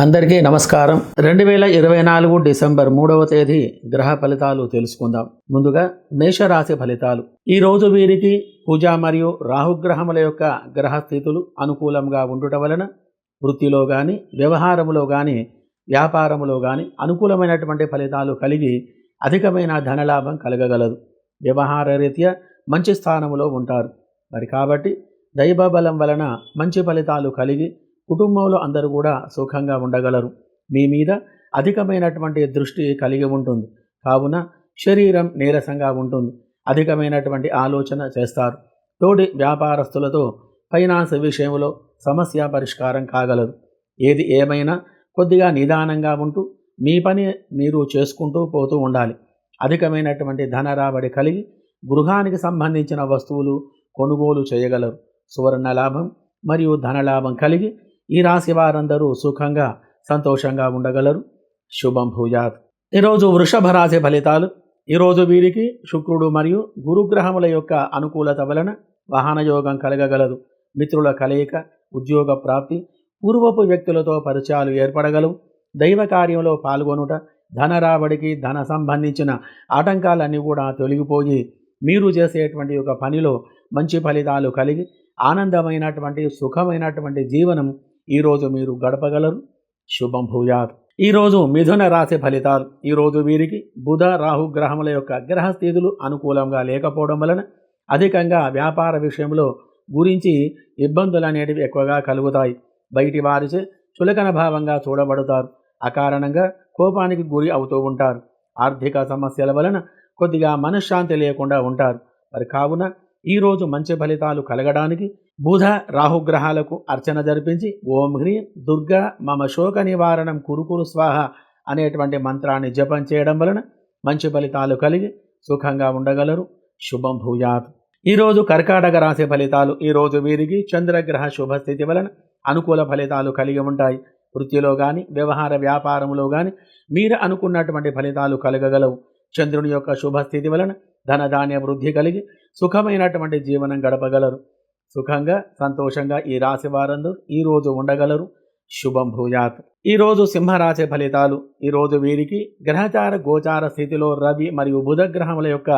అందరికీ నమస్కారం. రెండు వేల ఇరవై నాలుగు డిసెంబర్ మూడవ తేదీ గ్రహ ఫలితాలు తెలుసుకుందాం. ముందుగా మేషరాశి ఫలితాలు. ఈ రోజు వీరికి పూజ మరియు రాహుగ్రహముల యొక్క గ్రహ స్థితులు అనుకూలంగా ఉండుట వలన వృత్తిలో కానీ వ్యవహారములో కానీ వ్యాపారములో కానీ అనుకూలమైనటువంటి ఫలితాలు కలిగి అధికమైన ధనలాభం కలగగలదు. వ్యవహార రీత్యా మంచి స్థానములో ఉంటారు. మరి కాబట్టి దైవబలం వలన మంచి ఫలితాలు కలిగి కుటుంబంలో అందరూ కూడా సుఖంగా ఉండగలరు. మీ మీద అధికమైనటువంటి దృష్టి కలిగి ఉంటుంది. కావున శరీరం నీరసంగా ఉంటుంది. అధికమైనటువంటి ఆలోచన చేస్తారు. తోటి వ్యాపారస్తులతో ఫైనాన్స్ విషయంలో సమస్య పరిష్కారం కాగలదు. ఏది ఏమైనా కొద్దిగా నిదానంగా ఉంటూ మీ పని మీరు చేసుకుంటూ పోతూ ఉండాలి. అధికమైనటువంటి ధన రాబడి కలిగి గృహానికి సంబంధించిన వస్తువులు కొనుగోలు చేయగలరు. సువర్ణ లాభం మరియు ధనలాభం కలిగి ఈ రాశి వారందరూ సుఖంగా సంతోషంగా ఉండగలరు. శుభం భూజాత్. ఈరోజు వృషభ రాశి ఫలితాలు. ఈరోజు వీరికి శుక్రుడు మరియు గురుగ్రహముల యొక్క అనుకూలత వలన వాహనయోగం కలగగలదు. మిత్రుల కలయిక ఉద్యోగ ప్రాప్తి పూర్వపు వ్యక్తులతో పరిచయాలు ఏర్పడగలవు. దైవ కార్యంలో పాల్గొనుట ధన రాబడికి ధన సంబంధించిన ఆటంకాలన్నీ కూడా తొలగిపోయి మీరు చేసేటువంటి ఒక పనిలో మంచి ఫలితాలు కలిగి ఆనందమైనటువంటి సుఖమైనటువంటి జీవనం ఈరోజు మీరు గడపగలరు. శుభం భూయాత్. ఈరోజు మిథున రాశి ఫలితాలు. ఈరోజు వీరికి బుధ రాహు గ్రహముల యొక్క గ్రహస్థితులు అనుకూలంగా లేకపోవడం వలన అధికంగా వ్యాపార విషయంలో గురించి ఇబ్బందులు అనేటివి ఎక్కువగా కలుగుతాయి. బయటి వారిచే చులకన భావంగా చూడబడతారు. అకారణంగా కోపానికి గురి అవుతూ ఉంటారు. ఆర్థిక సమస్యల వలన కొద్దిగా మనశ్శాంతి లేకుండా ఉంటారు. మరి కావున ఈరోజు మంచి ఫలితాలు కలగడానికి బుధ రాహుగ్రహాలకు అర్చన జరిపించి ఓం హ్రీం దుర్గా మమ శోక నివారణం కురుకురు స్వాహ అనేటువంటి మంత్రాన్ని జపం చేయడం వలన మంచి ఫలితాలు కలిగి సుఖంగా ఉండగలరు. శుభం భూయాత్. ఈరోజు కర్కాటక రాశి ఫలితాలు ఈరోజు వీరికి చంద్రగ్రహ శుభస్థితి వలన అనుకూల ఫలితాలు కలిగి ఉంటాయి. వృత్తిలో కానీ వ్యవహార వ్యాపారంలో కానీ మీరు అనుకున్నటువంటి ఫలితాలు కలగగలవు. చంద్రుని యొక్క శుభస్థితి వలన ధనధాన్య వృద్ధి కలిగి సుఖమైనటువంటి జీవనం గడపగలరు. సుఖంగా సంతోషంగా ఈ రాశి వారందరూ ఈరోజు ఉండగలరు. శుభం భూయాత్. ఈరోజు సింహరాశి ఫలితాలు ఈరోజు వీరికి గ్రహచార గోచార స్థితిలో రవి మరియు బుధగ్రహముల యొక్క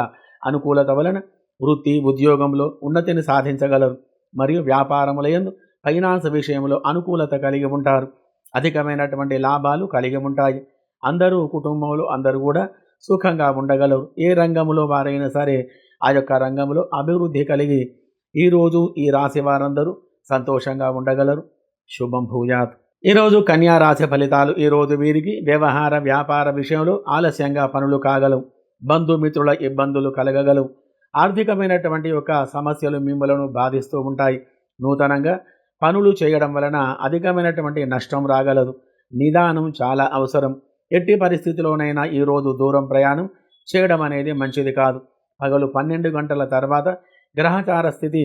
అనుకూలత వలన వృత్తి ఉద్యోగంలో ఉన్నతిని సాధించగలరు. మరియు వ్యాపారములయందు ఫైనాన్స్ విషయంలో అనుకూలత కలిగి ఉంటారు. అధికమైనటువంటి లాభాలు కలిగి ఉంటాయి. అందరూ కుటుంబంలో అందరూ కూడా సుఖంగా ఉండగలరు ఏ రంగంలో వారైనా సరే ఆ యొక్క రంగంలో అభివృద్ధి కలిగి ఈరోజు ఈ రాశి వారందరూ సంతోషంగా ఉండగలరు. శుభం భూయాత్. ఈరోజు కన్యా రాశి ఫలితాలు ఈరోజు వీరికి వ్యవహార వ్యాపార విషయంలో ఆలస్యంగా పనులు కాగలవు. బంధుమిత్రుల ఇబ్బందులు కలగగలవు. ఆర్థికమైనటువంటి ఒక సమస్యలు మిమ్మలను బాధిస్తూ ఉంటాయి. నూతనంగా పనులు చేయడం వలన అధికమైనటువంటి నష్టం రాగలదు. నిదానం చాలా అవసరం. ఎట్టి పరిస్థితిలోనైనా ఈరోజు దూరం ప్రయాణం చేయడం అనేది మంచిది కాదు. పగలు పన్నెండు గంటల తర్వాత గ్రహచార స్థితి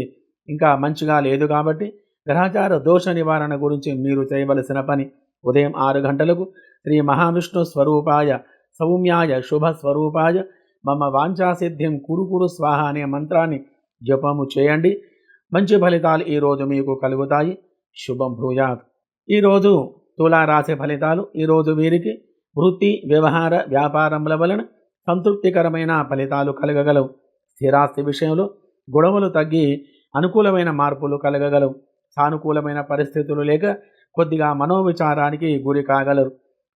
ఇంకా మంచిగా లేదు కాబట్టి గ్రహచార దోష నివారణ గురించి మీరు చేయవలసిన పని ఉదయం ఆరు గంటలకు శ్రీ మహావిష్ణు స్వరూపాయ సౌమ్యాయ శుభ స్వరూపాయ మమ వాంఛాసిద్ధిం కురుకురు స్వాహ అనే మంత్రాన్ని జపము చేయండి. మంచి ఫలితాలు ఈరోజు మీకు కలుగుతాయి. శుభం భూయాత్. ఈరోజు తులారాశి ఫలితాలు ఈరోజు వీరికి వృత్తి వ్యవహార వ్యాపారముల వలన సంతృప్తికరమైన ఫలితాలు కలగగలవు. స్థిరాస్తి విషయంలో గొడవలు తగ్గి అనుకూలమైన మార్పులు కలగగలవు. సానుకూలమైన పరిస్థితులు లేక కొద్దిగా మనోవిచారానికి గురి కాగలరు.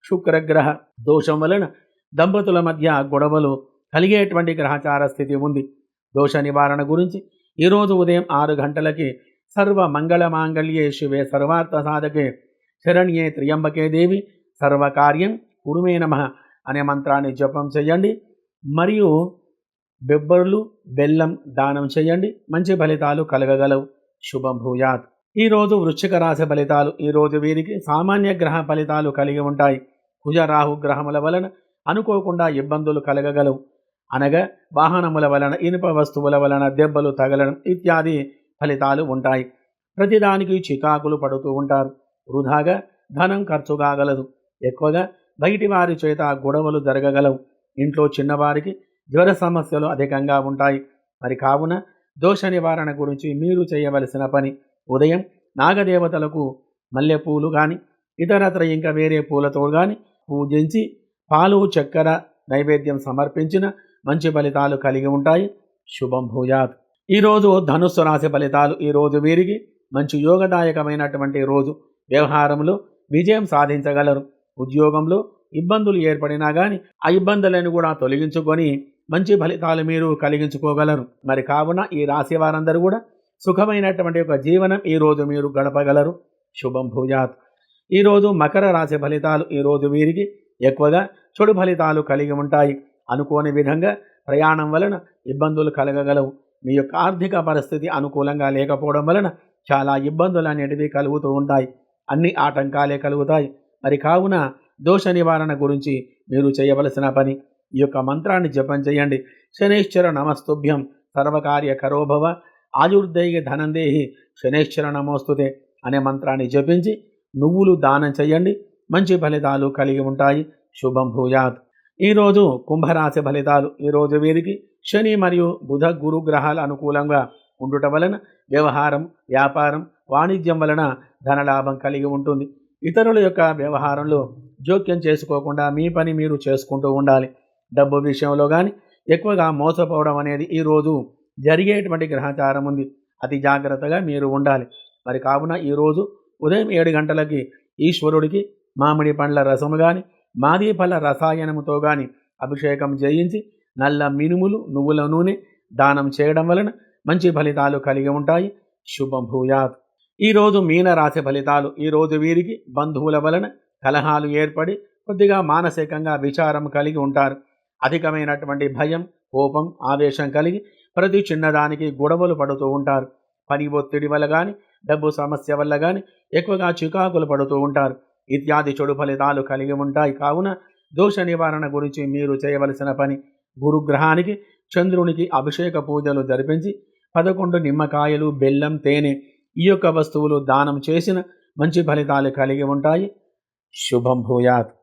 శుక్రగ్రహ దోషం వలన దంపతుల మధ్య గొడవలు కలిగేటువంటి గ్రహచార స్థితి ఉంది. దోష నివారణ గురించి ఈరోజు ఉదయం ఆరు గంటలకి సర్వ మంగళ మాంగళ్యే శివే సర్వార్థ సాధకే శరణ్యే త్రియంబకే దేవి సర్వకార్యం కురుమే నమ అనే మంత్రాన్ని జపం చేయండి. మరియు బెబ్బర్లు బెల్లం దానం చేయండి. మంచి ఫలితాలు కలగగలవు. శుభం భూయాత్. ఈరోజు వృశ్చిక రాశి ఫలితాలు ఈరోజు వీరికి సామాన్య గ్రహ ఫలితాలు కలిగి ఉంటాయి. కుజ రాహు గ్రహముల వలన అనుకోకుండా ఇబ్బందులు కలగగలవు. అనగా వాహనముల వలన ఇనుప వస్తువుల వలన దెబ్బలు తగలడం ఇత్యాది ఫలితాలు ఉంటాయి. ప్రతిదానికి చికాకులు పడుతూ ఉంటారు. వృధాగా ధనం ఖర్చు కాగలదు. ఎక్కువగా బయటి వారి చేత గొడవలు జరగగలవు. ఇంట్లో చిన్నవారికి జ్వర సమస్యలు అధికంగా ఉంటాయి. మరి కావున దోష నివారణ గురించి మీరు చేయవలసిన పని ఉదయం నాగదేవతలకు మల్లెపూలు కానీ ఇతరత్ర ఇంకా వేరే పూలతో కానీ పూజించి పాలు చక్కెర నైవేద్యం సమర్పించిన మంచి ఫలితాలు కలిగి ఉంటాయి. శుభం భూయాత్. ఈరోజు ధనుస్సు రాశి ఫలితాలు ఈరోజు వీరికి మంచి యోగదాయకమైనటువంటి రోజు. వ్యవహారంలో విజయం సాధించగలరు. ఉద్యోగంలో ఇబ్బందులు ఏర్పడినా కానీ ఆ ఇబ్బందులను కూడా తొలగించుకొని మంచి ఫలితాలు మీరు కలిగించుకోగలరు. మరి కావున ఈ రాశి వారందరూ కూడా సుఖమైనటువంటి ఒక జీవనం ఈరోజు మీరు గడపగలరు. శుభం భూజాత్. ఈరోజు మకర రాశి ఫలితాలు ఈరోజు వీరికి ఎక్కువగా చెడు ఫలితాలు కలిగి ఉంటాయి. అనుకోని విధంగా ప్రయాణం వలన ఇబ్బందులు కలగగలవు. మీ యొక్క ఆర్థిక పరిస్థితి అనుకూలంగా లేకపోవడం వలన చాలా ఇబ్బందులు అనేటివి కలుగుతూ ఉంటాయి. అన్ని ఆటంకాలే కలుగుతాయి. మరి కావున దోష నివారణ గురించి మీరు చేయవలసిన పని. ఈ యొక్క మంత్రాన్ని జపం చేయండి. శనేశ్వర నమస్తుభ్యం సర్వకార్య కరోభవ ఆయుర్దైగ ధనందేహి శనేశ్వర నమోస్తుతే అనే మంత్రాన్ని జపించి నువ్వులు దానం చేయండి. మంచి ఫలితాలు కలిగి ఉంటాయి. శుభం భూయాత్. ఈరోజు కుంభరాశి ఫలితాలు. ఈరోజు వీరికి శని మరియు బుధ గురు గ్రహాలు అనుకూలంగా ఉండుట వలన వ్యవహారం వ్యాపారం వాణిజ్యం వలన ధనలాభం కలిగి ఉంటుంది. ఇతరుల యొక్క వ్యవహారంలో జోక్యం చేసుకోకుండా మీ పని మీరు చేసుకుంటూ ఉండాలి. డబ్బు విషయంలో కానీ ఎక్కువగా మోసపోవడం అనేది ఈరోజు జరిగేటువంటి గ్రహచారం ఉంది. అతి జాగ్రత్తగా మీరు ఉండాలి. మరి కావున ఈరోజు ఉదయం ఏడు గంటలకి ఈశ్వరుడికి మామిడి పండ్ల రసము కానీ మాది ఫల రసాయనముతో కానీ అభిషేకం చేయించి నల్ల మినుములు నువ్వుల నూనె దానం చేయడం వలన మంచి ఫలితాలు కలిగి ఉంటాయి. శుభభూయాత్ ఈరోజు మీనరాశి ఫలితాలు ఈరోజు వీరికి బంధువుల వలన కలహాలు ఏర్పడి కొద్దిగా మానసికంగా విచారం కలిగి ఉంటారు. అధికమైనటువంటి భయం కోపం ఆవేశం కలిగి ప్రతి చిన్నదానికి గొడవలు పడుతూ ఉంటారు. పని ఒత్తిడి వల్ల కానీ డబ్బు సమస్య వల్ల కానీ ఎక్కువగా చికాకులు పడుతూ ఉంటారు. ఇత్యాది చెడు ఫలితాలు కలిగి ఉంటాయి. కావున దోష నివారణ గురించి మీరు చేయవలసిన పని గురుగ్రహానికి చంద్రునికి అభిషేక పూజలు జరిపించి పదకొండు నిమ్మకాయలు బెల్లం తేనె ఈ యొక్క వస్తువులు దానం చేసిన మంచి ఫలితాలు కలిగి ఉంటాయి. శుభం భూయాత్.